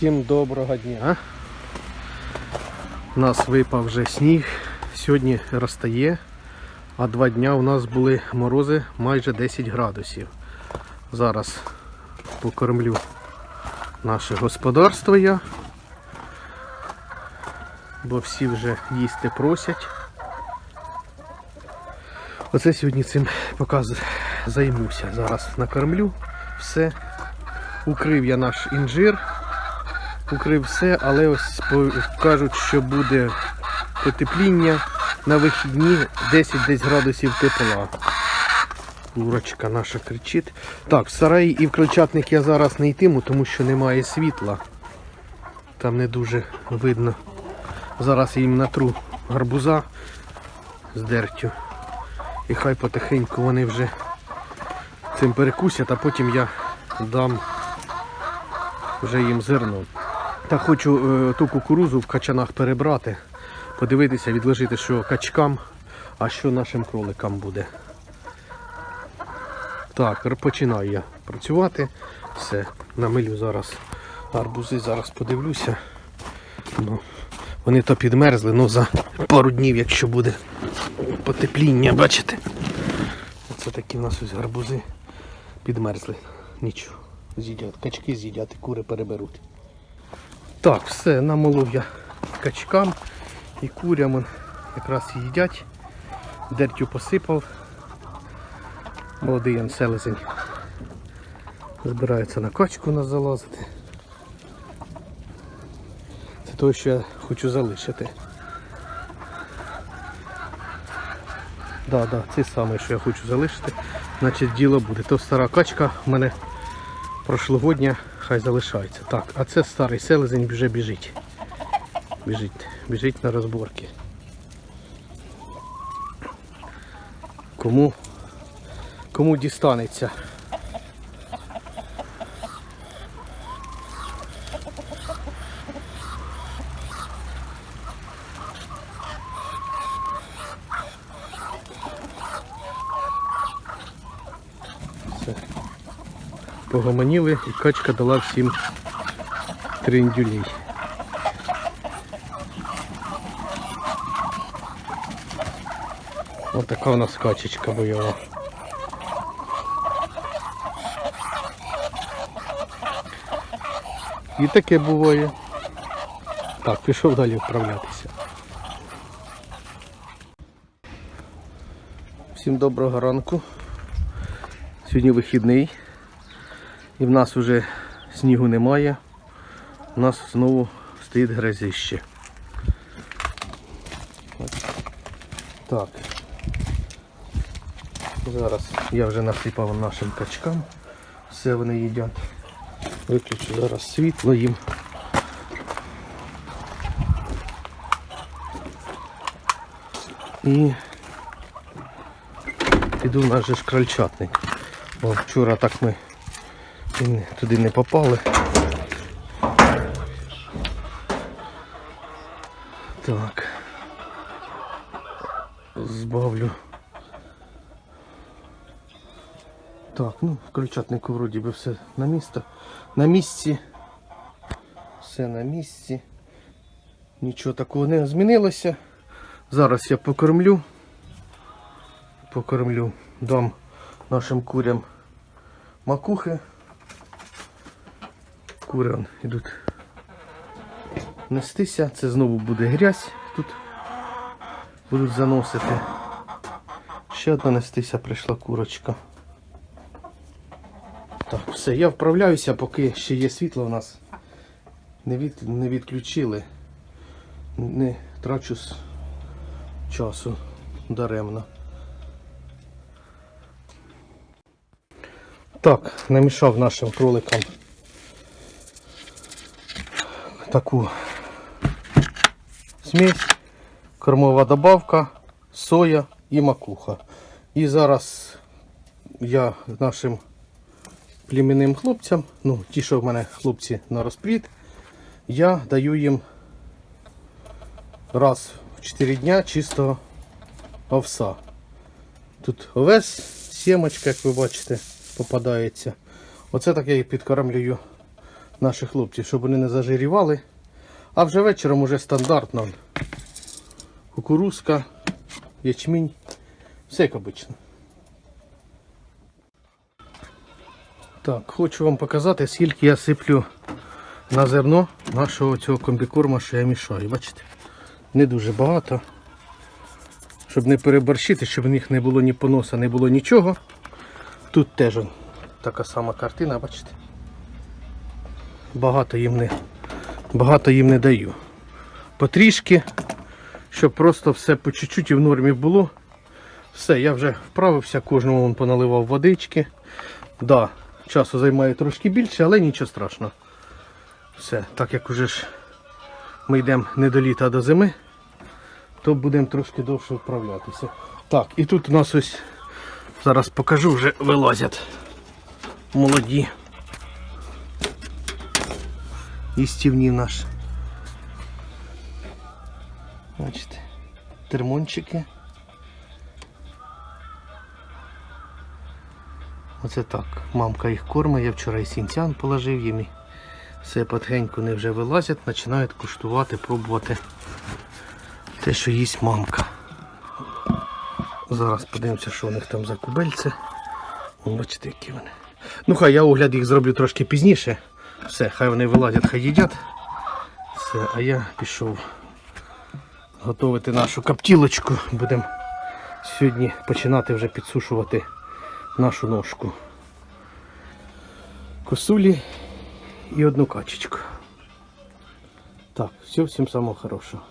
Всім доброго дня. У нас випав вже сніг. Сьогодні розтає, а два дня у нас були морози майже 10 градусів. Зараз покормлю наше господарство я. Бо всі вже їсти просять. Оце сьогодні цим показ займуся. Зараз накормлю все. Укрив я наш інжир, укрив все, але ось кажуть, що буде потепління на вихідні 10 десь градусів тепла. Курочка наша кричить. Так, в сараї і в крольчатник я зараз не йтиму, тому що немає світла. Там не дуже видно. Зараз я їм натру гарбуза з дертю. І хай потихеньку вони вже цим перекусять, а потім я дам вже їм зерно. Та хочу е, ту кукурузу в качанах перебрати, подивитися, відложити, що качкам, а що нашим кроликам буде. Так, починаю я працювати. Все, намилю зараз арбузи, зараз подивлюся. Ну, вони то підмерзли, ну за пару днів, якщо буде потепління, бачите? Оце такі в нас ось гарбузи підмерзли. Нічого. З'їдять. Качки з'їдять кури переберуть. Так, все, намолов я качкам і курям якраз їдять. Дертю посипав. Молодий селезень. Збирається на качку нас залазити. Це те, що я хочу залишити. Да, да, це саме, що я хочу залишити. Значить діло буде. То стара качка в мене прошлогодня, хай залишається. Так, а це старий селезень вже біжить. Біжить, біжить на розборки. Кому, кому дістанеться. Погомоніли і качка дала всім триндюлей. Ось така у нас качечка бойова. І таке буває. Так, пішов далі вправлятися. Всім доброго ранку. Сьогодні вихідний. І в нас вже снігу немає. У нас знову стоїть грязище. Так. Зараз я вже насипав нашим качкам. Все вони їдять. Виключу зараз світло їм. І піду в наш же ж крольчатник. Бо вчора так ми і туди не попали. Так. Збавлю. Так, ну, в крольчатнику вроді би все на місто. На місці. Все на місці. Нічого такого не змінилося. Зараз я покормлю. Покормлю. Дам нашим курям макухи. Кури он, йдуть нестися. Це знову буде грязь тут. Будуть заносити. Ще одна нестися прийшла курочка. Так, все, я вправляюся, поки ще є світло у нас. Не, від, не відключили. Не трачу с- часу даремно. Так, намішав нашим кроликам таку смесь, кормова добавка, соя і макуха. І зараз я нашим племінним хлопцям, ну ті, що в мене хлопці на розпліт, я даю їм раз в 4 дня чистого овса. Тут овес, сімочка, як ви бачите, попадається. Оце так я і підкормлюю наших хлопців, щоб вони не зажирівали. А вже вечором уже стандартно. Кукурузка, ячмінь, все як обично. Так, хочу вам показати, скільки я сиплю на зерно нашого цього комбікорма, що я мішаю. Бачите? Не дуже багато. Щоб не переборщити, щоб в них не було ні поноса, не було нічого. Тут теж така сама картина, бачите? Багато їм не, багато їм не даю. Потрішки, щоб просто все по чуть-чуть і в нормі було. Все, я вже вправився, кожному вон поналивав водички. Да, часу займає трошки більше, але нічого страшного. Все, так як уже ж ми йдемо не до літа, а до зими, то будемо трошки довше вправлятися. Так, і тут у нас ось, зараз покажу, вже вилазять молоді. Істівні наш. Бачите, термончики. Оце так. Мамка їх кормить, я вчора і сінцян положив їм. і Все потихеньку вони вже вилазять, починають куштувати, пробувати те, що їсть мамка. Зараз подивимося, що у них там за кубельце. Бачите, які вони. Ну хай я огляд їх зроблю трошки пізніше. Все, хай вони вилазять, хай їдять. Все, а я пішов готувати нашу каптілочку. Будемо сьогодні починати вже підсушувати нашу ножку. Косулі і одну качечку. Так, все, всім самого хорошого.